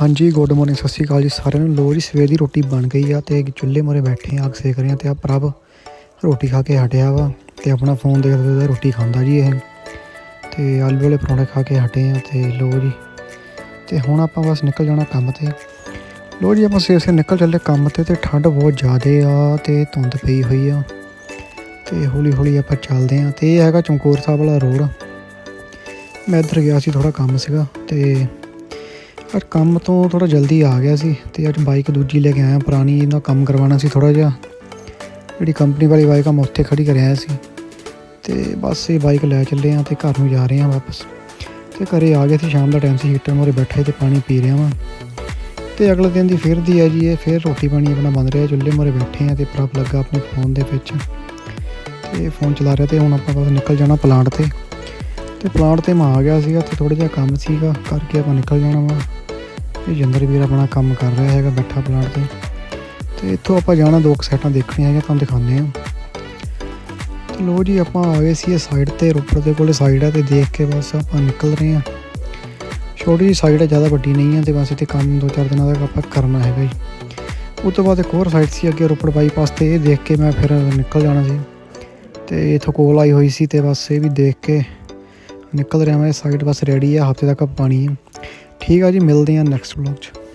ਹਾਂਜੀ good morning ਸਤਿ ਸ਼੍ਰੀ ਅਕਾਲ ਜੀ ਸਾਰਿਆਂ ਨੂੰ। ਲੋ ਜੀ, ਸਵੇਰ ਦੀ ਰੋਟੀ ਬਣ ਗਈ ਆ ਤੇ ਚੁੱਲ੍ਹੇ ਮੋਰੇ ਬੈਠੇ ਆ, ਅੱਗ ਸੇਕ ਰਹੇ ਆ ਤੇ ਆ ਪ੍ਰਭ ਰੋਟੀ ਖਾ ਕੇ ਹਟਿਆ ਵਾ ਤੇ ਆਪਣਾ ਫੋਨ ਦੇਖਦੇ ਦੇਖਦੇ ਰੋਟੀ ਖਾਂਦਾ ਜੀ ਇਹ। ਤੇ ਆਲੂ ਵਾਲੇ ਪਰੌਂਠੇ ਖਾ ਕੇ ਹਟੇ ਆ ਤੇ ਲੋ ਜੀ। ਤੇ ਹੁਣ ਆਪਾਂ ਬਸ ਨਿਕਲ ਜਾਣਾ ਕੰਮ ਤੇ। ਲੋ ਜੀ, ਆਪਾਂ ਸਵੇਰ ਸਵੇਰ ਨਿਕਲ ਚੱਲੇ ਕੰਮ ਤੇ ਤੇ ਠੰਡ ਬਹੁਤ ਜ਼ਿਆਦੇ ਆ ਤੇ ਧੁੰਦ ਪਈ ਹੋਈ ਆ। ਤੇ ਹੌਲੀ ਹੌਲੀ ਆਪਾਂ ਚੱਲਦੇ ਆ ਤੇ ਇਹ ਹੈਗਾ ਚਮਕੌਰ ਸਾਹਿਬ ਵਾਲਾ ਰੋਡ। ਮੈਂ ਇੱਧਰ ਗਿਆ ਸੀ ਥੋੜਾ ਕੰਮ ਸੀਗਾ ਤੇ ਪਰ ਕੰਮ ਤੋਂ ਥੋੜਾ ਜਲਦੀ ਆ ਗਿਆ ਸੀ ਤੇ ਅੱਜ ਬਾਈਕ ਦੂਜੀ ਲੈ ਕੇ ਆਇਆ, ਪੁਰਾਣੀ ਇਹਦਾ ਕੰਮ ਕਰਵਾਉਣਾ ਸੀ ਥੋੜਾ ਜਿਹਾ। ਜਿਹੜੀ ਕੰਪਨੀ ਵਾਲੀ ਬਾਈਕ ਆ, ਮੈਂ ਉੱਥੇ ਖੜੀ ਕਰ ਸੀ। ਤੇ ਬਸ ਇਹ ਬਾਈਕ ਲੈ ਚੱਲੇ ਆ ਤੇ ਘਰ ਨੂੰ ਜਾ ਰਹੇ ਆ ਵਾਪਸ। ਤੇ ਘਰੇ ਆ ਗਏ ਸੀ, ਸ਼ਾਮ ਦਾ ਟਾਈਮ ਸੀ ਹੀਟਰ ਮੋਰੇ ਬੈਠੇ ਤੇ ਪਾਣੀ ਪੀ ਰਿਹਾ ਵਾਂ। ਤੇ ਅਗਲੇ ਦਿਨ ਦੀ ਫਿਰ ਦੀ ਹੈ ਜੀ, ਇਹ ਫਿਰ ਰੋਟੀ ਪਾਣੀ ਆਪਣਾ ਬਣ ਰਿਹਾ, ਚੁੱਲ੍ਹੇ ਮੋਰੇ ਬੈਠੇ ਆ ਤੇ ਪ੍ਰਭ ਲੱਗਾ ਆਪਣੇ ਫੋਨ ਦੇ ਵਿੱਚ। ਤੇ ਫੋਨ ਚਲਾ ਰਿਹਾ ਤੇ ਹੁਣ ਆਪਾਂ ਬਸ ਨਿਕਲ ਜਾਣਾ ਪਲਾਂਟ ਤੇ। ਤੇ ਪਲਾਂਟ ਤੇ ਮੈਂ ਆ ਗਿਆ ਸੀਗਾ ਤੇ ਥੋੜਾ ਜਿਹਾ ਕੰਮ ਸੀਗਾ, ਕਰਕੇ ਆਪਾਂ ਨਿਕਲ ਜਾਣਾ ਵਾ। ਇਹ ਜਿੰਦਰ ਵੀਰ ਆਪਣਾ ਕੰਮ ਕਰ ਰਿਹਾ ਹੈਗਾ ਬੈਠਾ ਪਲਾਂਟ ਤੇ। ਤੇ ਇੱਥੋਂ ਆਪਾਂ ਜਾਣਾ, ਦੋ ਕੁ ਸਾਈਟਾਂ ਦੇਖਣੀਆਂ ਹੈਗੀਆਂ, ਤੁਹਾਨੂੰ ਦਿਖਾਉਂਦੇ ਆ ਤੇ ਲੋ ਜੀ, ਆਪਾਂ ਆ ਗਏ ਸੀ ਇਹ ਸਾਈਡ ਤੇ, ਰੋਪੜ ਦੇ ਕੋਲੇ ਸਾਈਡ ਆ ਤੇ ਦੇਖ ਕੇ ਬਸ ਆਪਾਂ ਨਿਕਲ ਰਹੇ ਆ ਛੋਟੀ ਜਿਹੀ ਸਾਈਡ ਹੈ ਜ਼ਿਆਦਾ ਵੱਡੀ ਨਹੀਂ ਹੈ ਤੇ ਬਸ ਇੱਥੇ ਕੰਮ ਦੋ ਚਾਰ ਦਿਨਾਂ ਤੱਕ ਆਪਾਂ ਕਰਨਾ ਹੈਗਾ ਜੀ। ਉਸ ਤੋਂ ਬਾਅਦ ਇੱਕ ਹੋਰ ਸਾਈਡ ਸੀ ਅੱਗੇ ਰੋਪੜ ਬਾਈਪਾਸ ਤੇ, ਇਹ ਦੇਖ ਕੇ ਮੈਂ ਫਿਰ ਨਿਕਲ ਜਾਣਾ ਸੀ। ਤੇ ਇਥੋਂ ਕੋਲ ਆਈ ਹੋਈ ਸੀ ਤੇ ਬਸ ਇਹ ਵੀ ਦੇਖ ਕੇ ਨਿਕਲ ਰਿਹਾ ਮੈਂ ਸਾਈਡ ਬਸ ਰੈਡੀ ਹੈ ਹਫ਼ਤੇ ਤੱਕ ਪਾਣੀ ਹੈ ਠੀਕ ਆ ਜੀ ਮਿਲਦੇ ਆ ਨੈਕਸਟ ਵਲੌਗ 'ਚ।